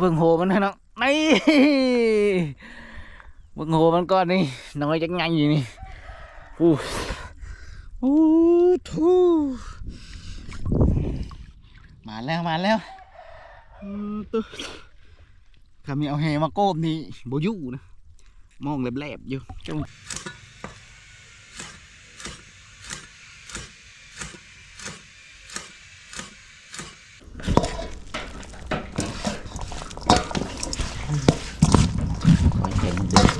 เบิ่งโหมันนะเนาะนี่เบิ่งโหมันก่อนนี่น้อยจังไงอยู่นี่อู้อู้ทูมาแล้วมาแล้วถ้ามีเอาแหมาโกบนี่บ่ยู่นะมองแหลบๆอยู่จัง ไม่เห็นเด็ก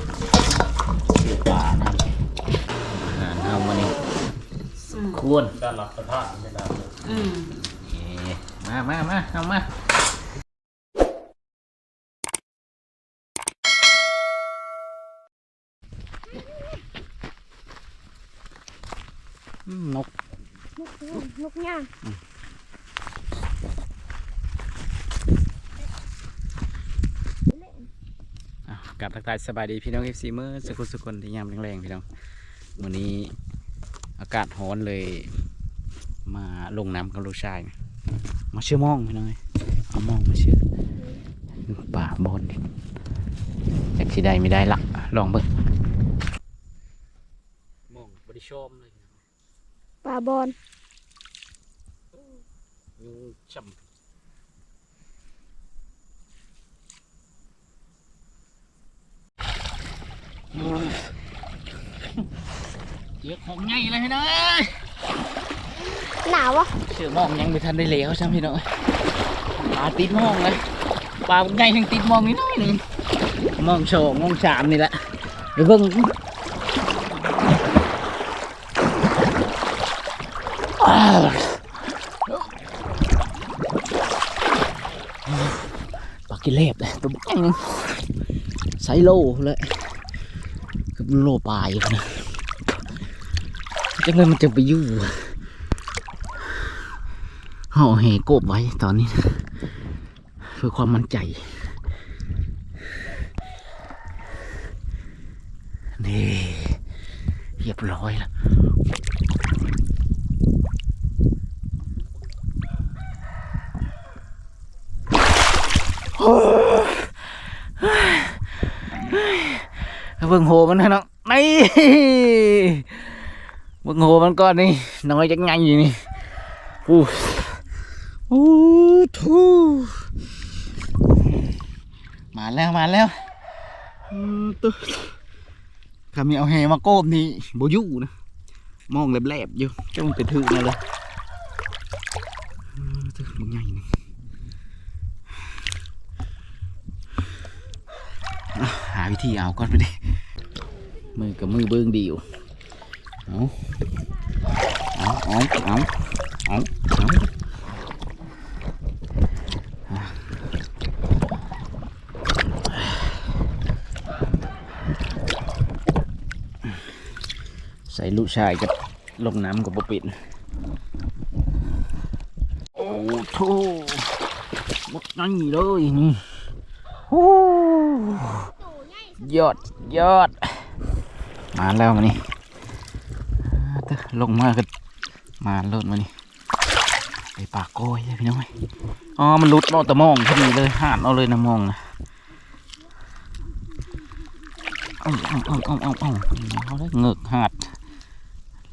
คือป่านะอาหารเอามานี่ หลับสภาพไม่ได้อืมเอ๊ะมามามาเอามาอืมนก นกย่างอะกลับทักทายสบายดีพี่น้องเอฟซีเมื่อสักคนสักคนที่ยามแรงๆพี่น้องวันนี้อากาศร้อนเลย มาลงน้ำกับลูกชาย มาเชื่อมองพี่น้องเอ้ยเอามองมาเชื่อป่าบนจากที่ใดไม่ได้ละลองเบิ่งมองบริชมเลยปลาบอลยุงช่ำเยอะของใหญ่เลยพี่น้องเอ้ย หนาวะเชื่อมองยังไม่ทันได้เหลวใช่ไหมพี่น้องปลาติดมองเลยปลาใหญ่ทั้งติดมองนิดหน่อยหนึงมองโชว์มองสามนี่แหละเดี๋ยวเบิ่งปลากิเลบเลยตัวบังไซโลเลยเกับโลปลายอยู่นะจังเลยมันจะไปอยู่ ห่อแหกบไว้ตอนนี้นะเพื่อความมั่นใจนี่เรียบร้อยแล้วเบิ่งโหมันนะเนาะนี่เบิ่งโหมันก่อนนี่น้อยจังไงอยู่นี่อู้ โอ้ทูมาแล้วมาแล้วตึ๊ดถ้ามีเอาแหมาโกบนี่บอยู่นะมองแหลบๆอยู่จังมันเป็นถือมาเลยตึ๊ดมันใหญ่นี่อะหาวิธีเอาก่อนไปดิมือกับมือเบิ้องเดียู่เอาเอาเอาเอาเอาเอาอะใส่ ลูกชายกับลงน้ำกับปปิดโอ้โถหมดนั่นเลยนี่โอ้ยอดยอด มาแล้วมานี่ลงมาก็มาเลิศมานี่ไปปากก้อยเลยพี่น้องเอ้ยอ๋อมันรุดเนาะต่มองพอดีเลยห่านเอาเลยนะมองนะเอาเอาเอาเอาเอาเอาเอาได้เงือกหาด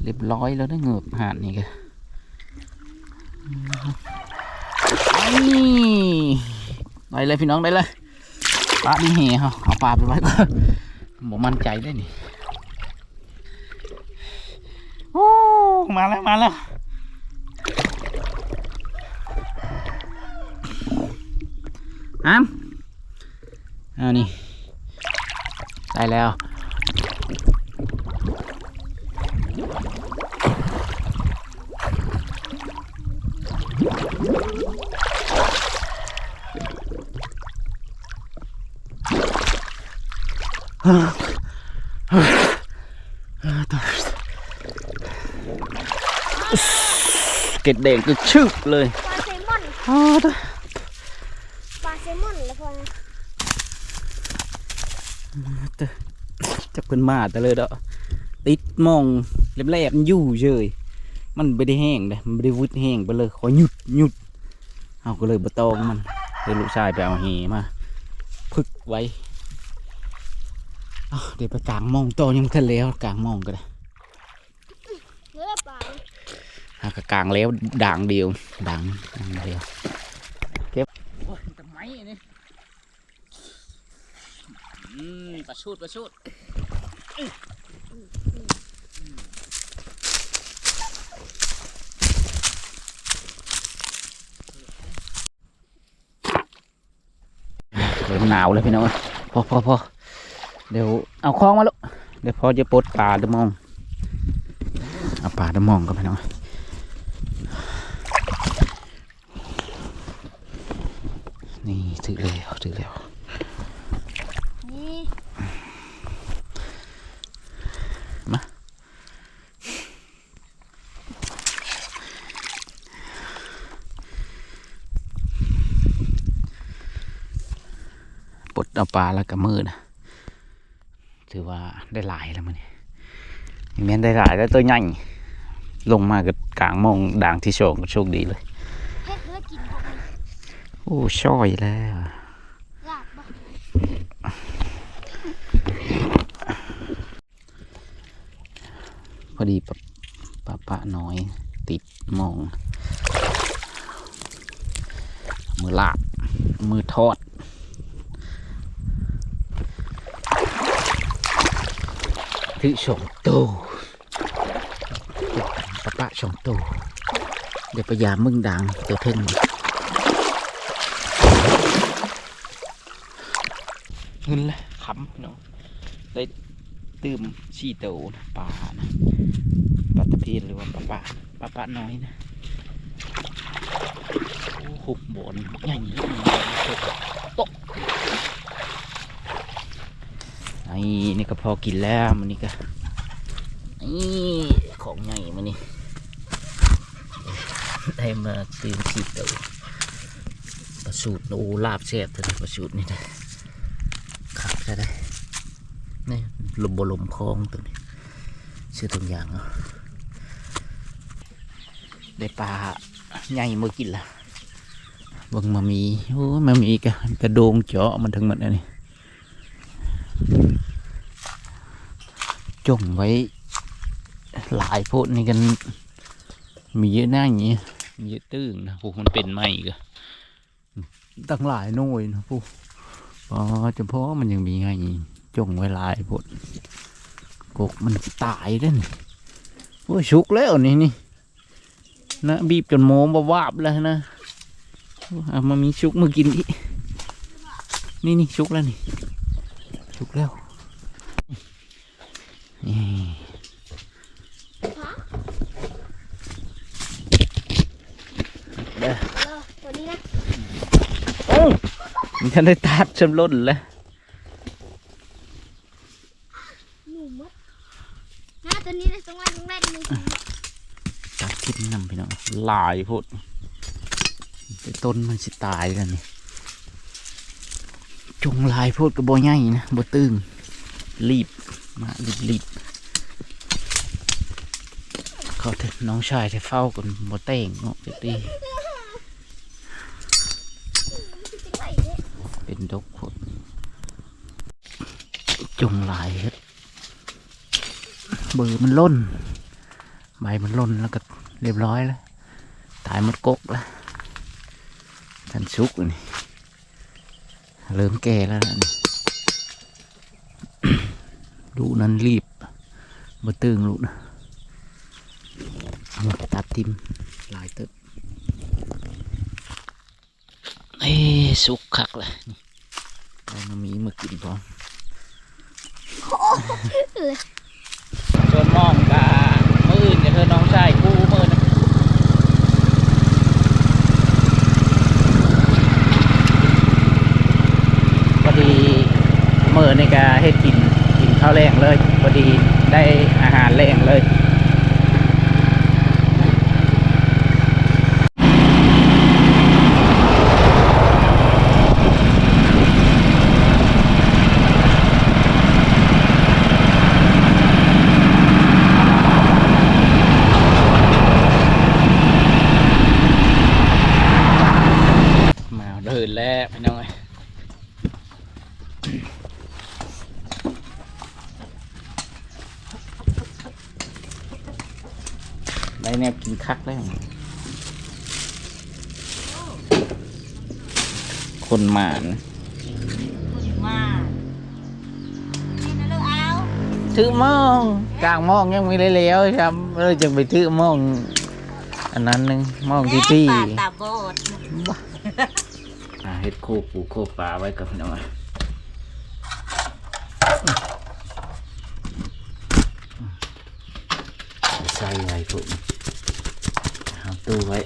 เรียบร้อยแล้วได้เงือกหาดนี่ก็นี่ได้เลยพี่น้องได้เลยปลาดีเห่เอาเอาปลาไปไว้ก่อนผมมั่นใจได้นี่โอ้มาแล้วมาแล้วอ้ามเอานี่ได้แล้ว เกล็ดแดงก็ชึบเลยปลาแซลมอนอ๋อตัวปลาแซลมอนแล้วพอนะจับขึ้นมาแต่เลยเด้อติดมองแหลมๆอยู่เฉยมันไม่ได้แห้งเลยมันไม่ได้วึดแห้งไปเลยขอหยุดหยุดเอาก็เลยบะตองมันเลยลูกชายไปเอาเหมาพึกไว้ เอาเดี๋ยวไปกลางหมองโตอยังไม่ทันแล้วกลางหมองก็ได้เนื้อปลาหากกลางแล้วด่างเดียวด่างด่างเดียวเก็บโอ้ยทำไมนี่อืมประชุดประชุดเริ่มหนาวแล้วพี่น้องพอพอพอ เดี๋ยวเอาคล้องมาลูกเดี๋ยวพอจะปลดปลาดมองเอาปลาดมองกันพี่น้องนี่ถือแล้วถือแล้วนี่ปลดเอาปลาแล้วก็มือนะ ถือว่าได้หลายแล้วมันนี่แม่นได้หลายแล้วตัวใหญ่ลงมากับกลางมองด่างที่โชงก็โชคดีเลยโอ้ช่อยแล้วพอดีปะปะปะน้อยติดมอง มือลาบ มือทอด ถือสองตัวปะปะสองตัวเดี๋ยวพยายามมึงดังตัวเพ่งเงินละขำเนาะได้ตื่มชีโตนะปลานะปลาตะเพียนหรือว่าปลาปลาปลาปลาน้อยนะโอ้หุบบนใหญ่ตก ไอ้นี่ก็พอกินแล้วมันนี่ก็นี่ของใหญ่มันนี่ได้มาตื่มชีโตประสูตรโอ้ลาบแซ่บเถอะนะประสูตรนี่นะขับใช่ได้นี่ลมบลมคลองตัวนี้เชื่อตัวอย่างเอาได้ปลาใหญ่มื่อกินละบังมามีโอ้มามีกะกระโดงเจาะมันทั้งหมดเลยนี่ จงไว้ หลายโพดนี่กัน มีเยอะหน้าอย่างนี้มีเยอะตื้งนะพวกมันเป็นไหมกะตั้งหลายหน่วยนะพวกอ๋อเฉพาะมันยังมีไงจงไว้หลายพดกกมันสิตายเด้นโอ้ยชุกแล้วนี่นี่นะบีบจนโมมบวาบแล้วนะเอามามีชุกมากินอีกนี่นี่ชุกแล้วนี่ชุกแล้ว นี่เออตัวนี้นะโอ้มันฉันได้ตัดชมล้นแล้วหนูมดนะตัวนี้นะตรงแรกตรงแรกนี่ตัดกินนำพี่น้องหลายพดแต่ต้นมันสิตายแล้วนี่จงหลายพดกับบ่ใหญ่นะบ่ตึงรีบ มารีบรีบเขาถอะน้องชายจะเฝ้ากันบ่เต่งเนาะจะตีจังไรเนี่ยเป็นดกพดจงหลายเฮ็ดเบอมันล่น ใบมันล่นแล้วก็เรียบร้อยแล้ว ตายหมดกกแล้วทันชุกอยู่นี่ เริ่มแก่แล้วนะนี่ดูนั้นรีบมาตึงลูกนะเอามาตัดทิมหลายตึกเอ้สุกคักเลยนี่ได้มามีมากินพร้อมชวนมองกามืออื่นกับเธอน้องชายคู่มือนะพอดีเมื่อในกาให้กินกินข้าวแรงเลยพอดีได้อาหารแรงเลย ได้แนบกินคักแล้ว คนหมานมานี่นะลูกเอาถือมองกลางมองยังไม่ได้แล้วครับเราจะไปถือมอง อันนั้นหนึงมองที่ที่แม่ปลาตาโบดอ่าเฮ็ดโคกปูโคกปลาไว้กับพี่น้องอะใส่ไว้ผมเอาตู้ไว้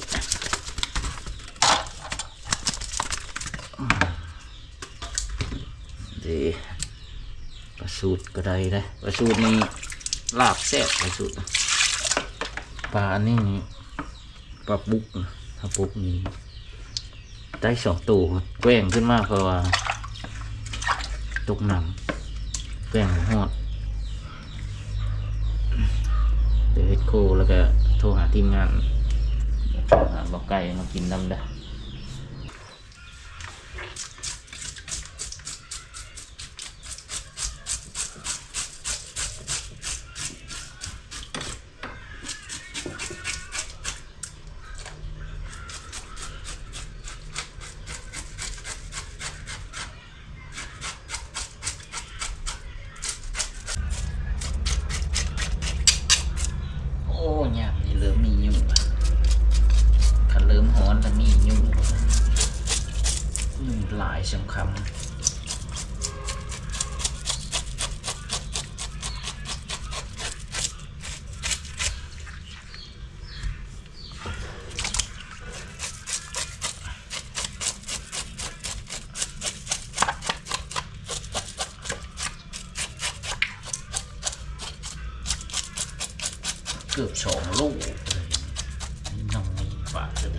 ดีปลา สูตรก็ได้ได้ปลาสูตรนี่ลาบแซ่บปลาสูตรปลาอันนี้ปลาปุกนะถ้าปุกนี่ได้สองตัวแกว่งขึ้นมากเพราะว่าตกน้ำแกว่งหอดเดี๋ยวเฮ็ดโคแล้วก็โทรหาทีมงานโทรหาบอกไก่มากินน้ำเด้อ โอ้ยามนี่เริ่มมียุ่งละคันเริ่มฮ้อนแล้วมียุ่งยุ่งหลายสำคัญ เกือบสองลูกเลยนี่น้องนี่ฝากเลย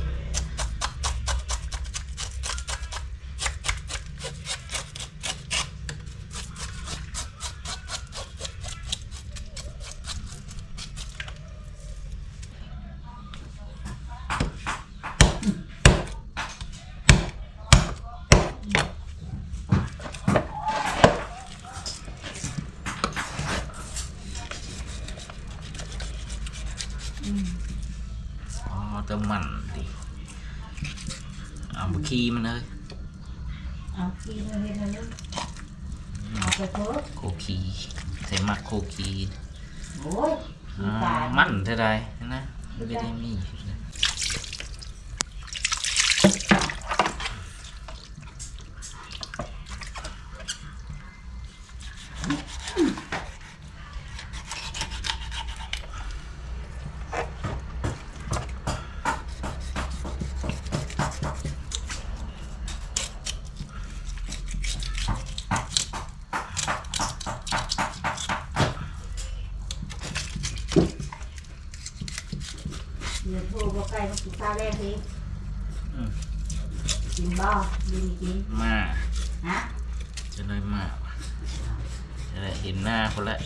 อ๋อแตะมันดิเอามาขี้มันเลย เอากินเลยนะลูกเอาไปเถอะ โคคีใส่มักโคคี โอ้ย อ่า ตาย มันเท่าไรนะไม่ได้มี เดี๋ยวโทรบอกใกล้มากินข้าวแรก สิอืมกินบ่ดีกินมาฮะจะได้มากจะได้เห็นหน้าคนละ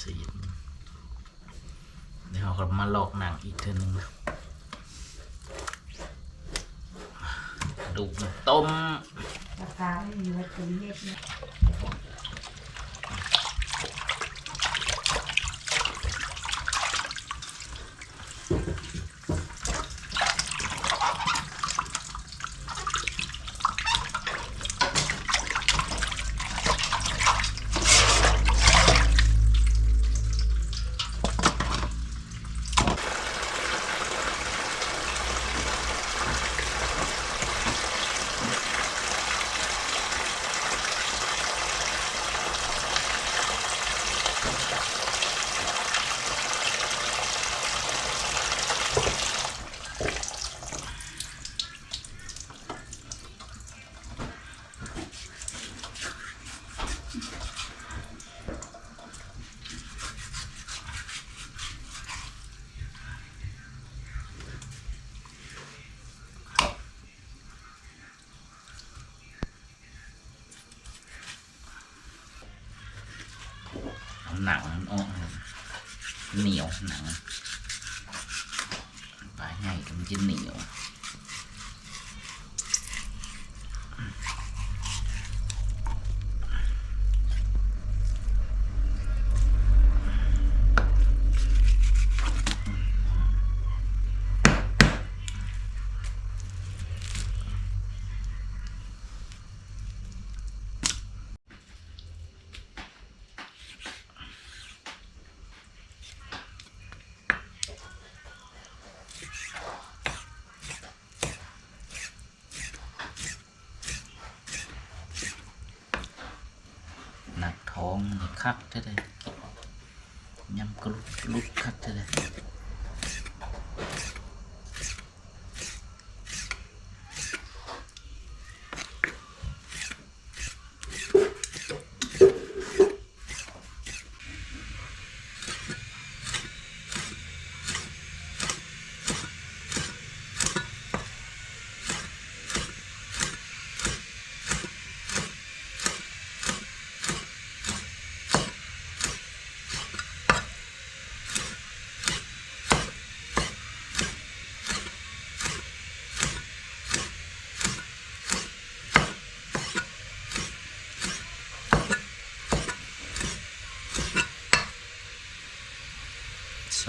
สีเหลอกหนังอีกเทนึงดูต้มราคาไม่มีวัตถุเย็ดเนี่ย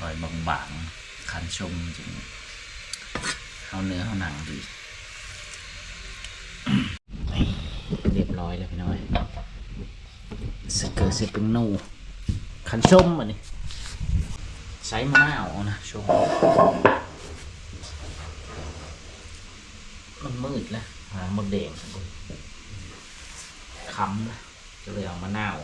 อยบางๆคันชมจริงเอาเนื้อเอาหนังดีเรียบร้อยแล้วพี่น้อยสเกอร์เซปิงนูคันชมอันนี้ใช้มะนาวนะชมมันมืดแล้วหาหมดแดงคำนะก็เลยเอามะนาว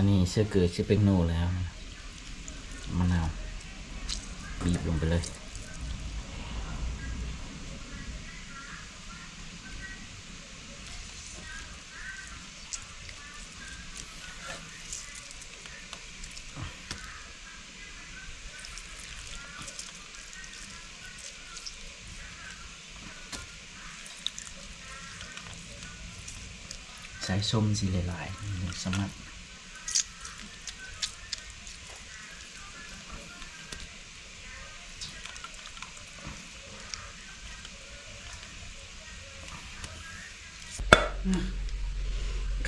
อันนี้เสื้อเกิดชื่อเป็นโนแล้วมะนาวบีบลงไปเลยใส่ส้มสีหลายๆสมัคร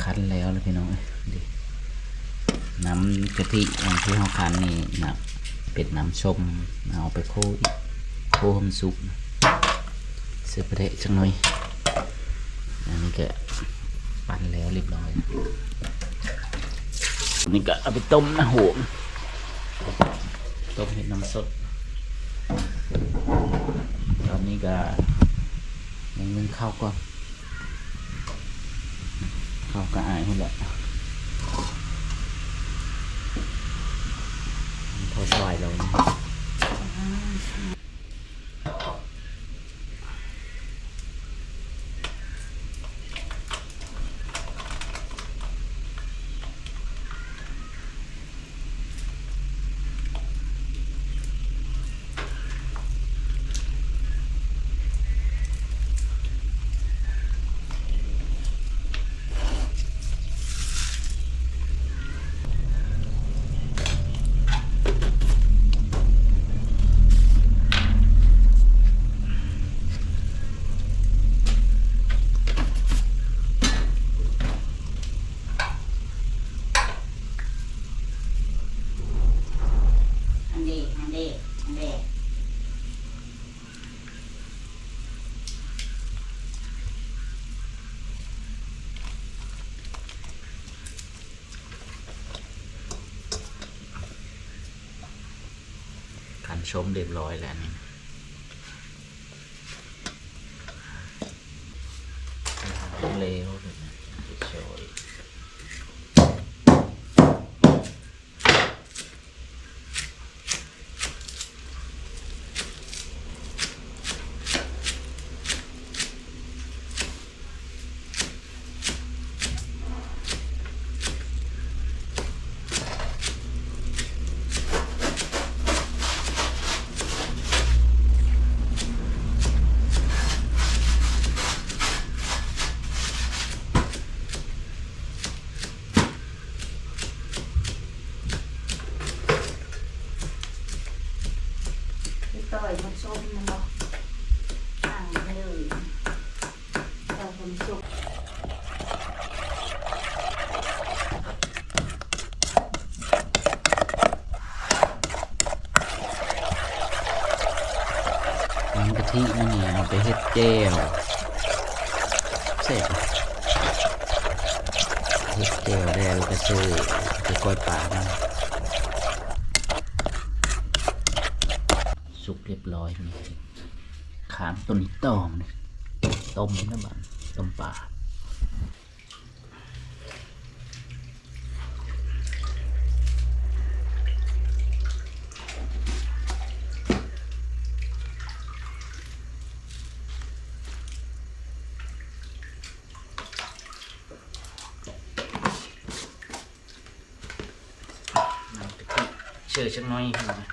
คั้นแล้วเลยพี่น้องเอ้ยดิน้ำ กะทิอย่างที่เราคั้นนี่นะเป็นน้ำส้มเอาไปโคอีกโคใหมนสุกเสือประเดะจังหน่อยอันนี้ก็ปั่นแล้วเรียบร้อยอันนี้ก็เอาไปต้มนะโหมต้มเห็ดน้ำสด ตอนนี้ก็ยังนึ่งข้าวก่อนข้าวก็อายหมดแหละ พอซอยเรานะอันเดอันเดอันเด ขันชมเรียบร้อยแล้วนี่เลวเลยนะโชย ธิมันนี่เอาไปเฮ็ดแก้วเสร็จเฮ็ดแก้วได้แล้วก็ซื้อไปกล้วยป่ามันสุกเรียบร้อยนี่ขามต้นนี้ต้มนี่ต้มนะบ้านต้มป่า น้ำกะทิเชื่ อชักหน้อยนะ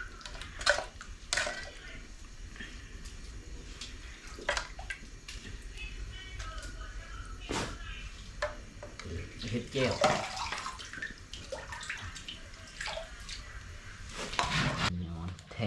เฮ็ดแก้วย้อนเท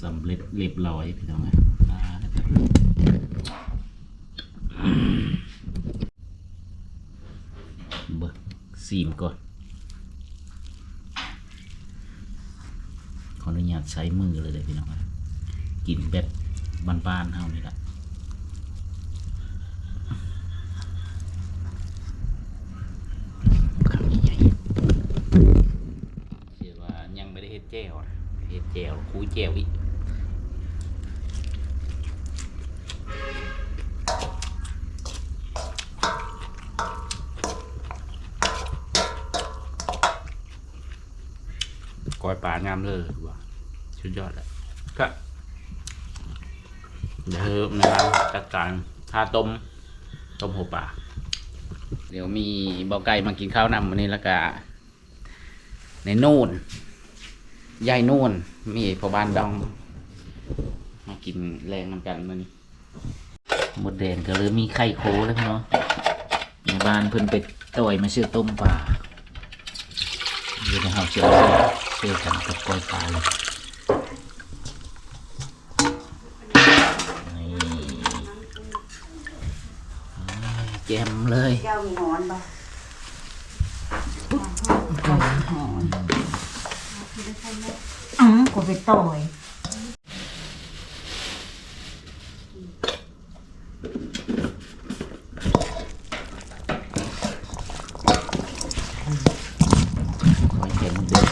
สำเร็จเรียบร้อยพี่น้องนะอ่าเบิกซีมก่อน ขออนุญาตใช้มือเลยเลยพี่น้องนะ กินแบบบ้านๆเฮานี่แหละคำใหญ่ๆเชื่อว่ายังไม่ได้เฮ็ดแจ้วนะเฮ็ดแจ้วคุยแจ้วอีกกอยป่างามเลยว่ะชุดยอดเลยก็ เดี๋ยวนะครับจัดการท่าต้มต้มหัวป่าเดี๋ยวมีเบาไก่มากินข้าวนำวันนี้แล้วก็ในนู่นยายนู่น มีพ่อบ้านดอง มากินแรงนำกันมันหมดแดงก็เลยมีไข่โคแล้วเนาะในบ้านเพิ่นไปต่อยมาเชื่อต้มปลาเดี๋ยวเราเชื่อเชื่อกันกับกล้อยปลาเลย เลยเจ้ามีหอนปะอืมกูไปต่อย ขอเห็นเด็ก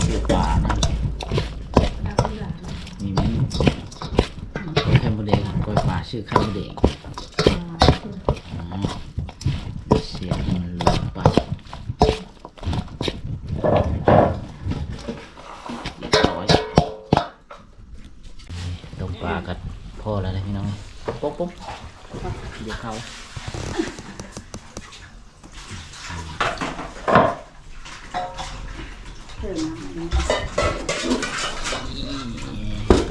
เชื่อปลานะมีไหมกล้อยไข่มดแดงกล้อยปลาชื่อไข่มดแดงอ๋อเสียงมันลงไปเรียบร้อยต้มปลากับพ่อแล้วนะพี่น้องปุ๊บปุ๊บเดี๋ยวเขา ถึง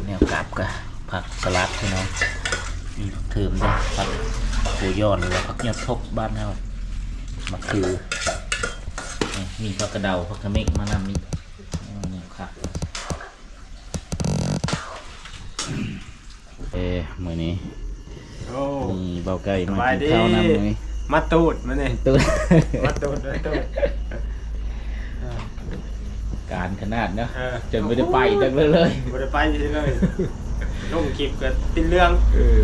แนวกลับกับผักสลัดพี่น้องนี่ผักเทิมด้วยผักปูยอดหรือว่าผักยอดท บบ้านเรามะคือนี่มีผักกระเดาผักกระเมกมานำนี่เอาแนวครับเอ้มือนี้โอ้มีเบาไก่มาสบายกินดีข้าวนำมือนี้มาตูดมาเนี่ยตัวมาตูดมาตูดการขนาดเนาะเออจนไม่ได้ไปจังเลยเลยบ่ได้ไปเลยลงคลิปก็ติดเรื่องเออ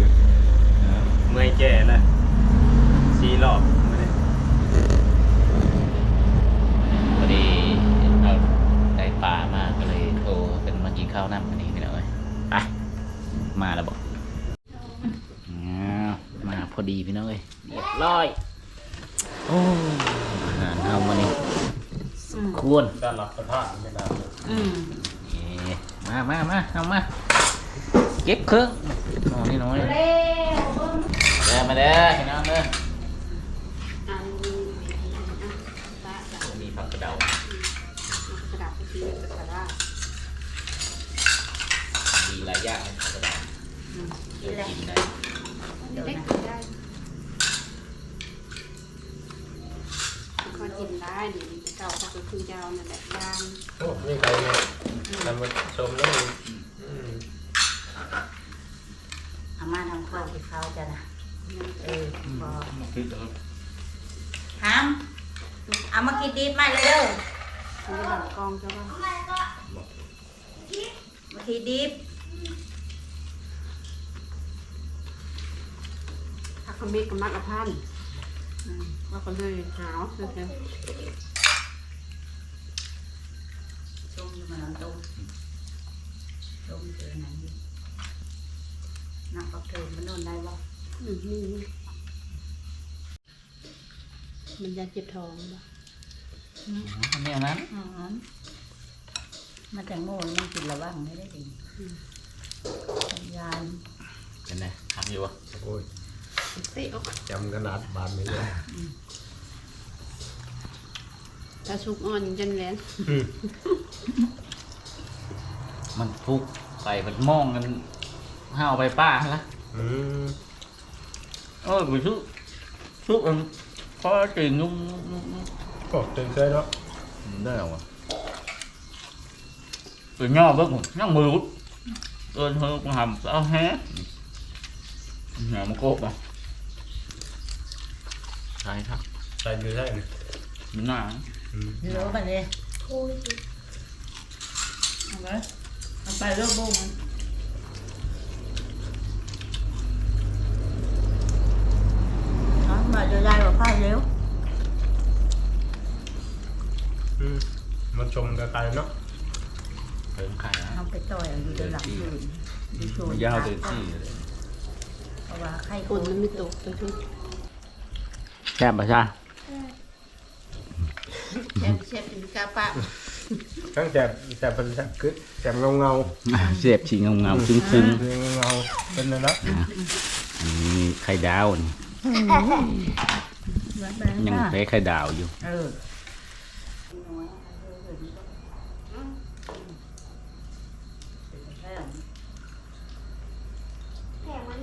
เมื่อยแก่แล้วสี รอบมาเนี่ยพอดีเอาได้ปลามาก็เลยโทรเป็นมากินข้าวนำวันนี้พี่น้องเอ้ยไปมาแล้วบอกอ้าวมาพอดีพี่น้องเอ้ยเรียบร้อยโอ้อาหารเอามานี่ควรด้านหลับสภาพไม่ได้อืมเอ๊มามามาเอามาเก็บเครื่องน้องนี่น้อยเร็วเบิ่งเดินมาเด้อพี่น้องเด้อ อันนี้ตาตา มีผักกระเดาก ระดาษที่กระดาษ ดีหลายอย่างเลยผักกระเดาเดี๋ยวกินได้ เล็กกินได้ก็กินได้นี่เก่าก็คือยาวนั่นแหละยางโอ้ไม่ใครเนี่ยทำมาชมแล้วอืมอามาทำข้าวที่เขาจะนะเออพอมาพริกเออหามเอามากินดีมาเลยเด้อมันจะหลังกองจะว่ามากินดีถ้าเขาเมฆกับมักอภันว่าก็เลยหาวเลย ต้มเจอไหนนักปักเถินมันโดนได้บ่อืมนี่มันจะเจ็บท้องบ่อันนี้อันนั้นอ๋อมาแต่งโม่มันกินระวังไม่ได้ดียานเป็นไงทำอยู่วะโอ้ยเตะออกจำขนาดบานนี้เลยถ้าสุกอ่อนจันแหวนอื มมันทุกใส่มันมองกันห้าวไปป้าละอืมเออกูชุชุอันพอจีนุ่มก็ตื่นเคยเนาะได้หรอวะตัวย่อเบิ้งย่างมือวุ้เอินเฮอหำเอาแฮะหามาโกบอะใช่ครับใส่อยู่ได้เนี่ยมันหนาอืมเยอะไปเลยโอ้ยเอาไปเอา ไปเรื่อยบุ้งมันมาจะได้ว่าผ้าเร็วอืมมาชมกันไปเนาะเติมไข่นะเอาไปต่อยอยู่ในหลังอื่นมันยาวเต็มที่เลยเพราะว่าไข่คคนนมันไม่ตกตัวทุกแซ่บปะชาแชฟเชฟเป็นกาปะ ทั้งแจบแจบเป็นแจบกึดแจบเงาเงาเสียบฉีเงาเงาๆซึ้งซึ้งเงาเงาๆเป็นเลยนะๆมีไข่ดาวนี่แบบยังนั้นแพ้ไข่ดาวอยู่ เออแผงมั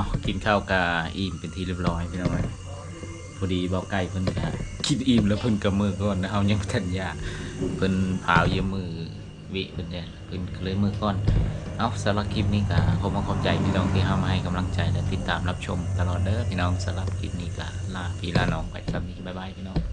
อากินข้าวกาอิ่มเป็นที่เรียบร้อยพี่น้องเอ้ยพอดีบอกไก่เพิ่นก็คิดอิ่มแล้วเพิ่นกับมือก่อนนะเอายังทันยาเพิ่นพาเยี่ยมือวิเพิ่นเนี่ยเพิ่นเลยมือก่อนเอาสำหรับคลิปนี้ก็ขอบคุณขอบใจพี่น้องที่เข้ามาให้กำลังใจและติดตามรับชมตลอดเด้อพี่น้องสำหรับคลิปนี้ก็ลาพี่ลาน้องไปครับนี้บ๊ายบายพี่น้อง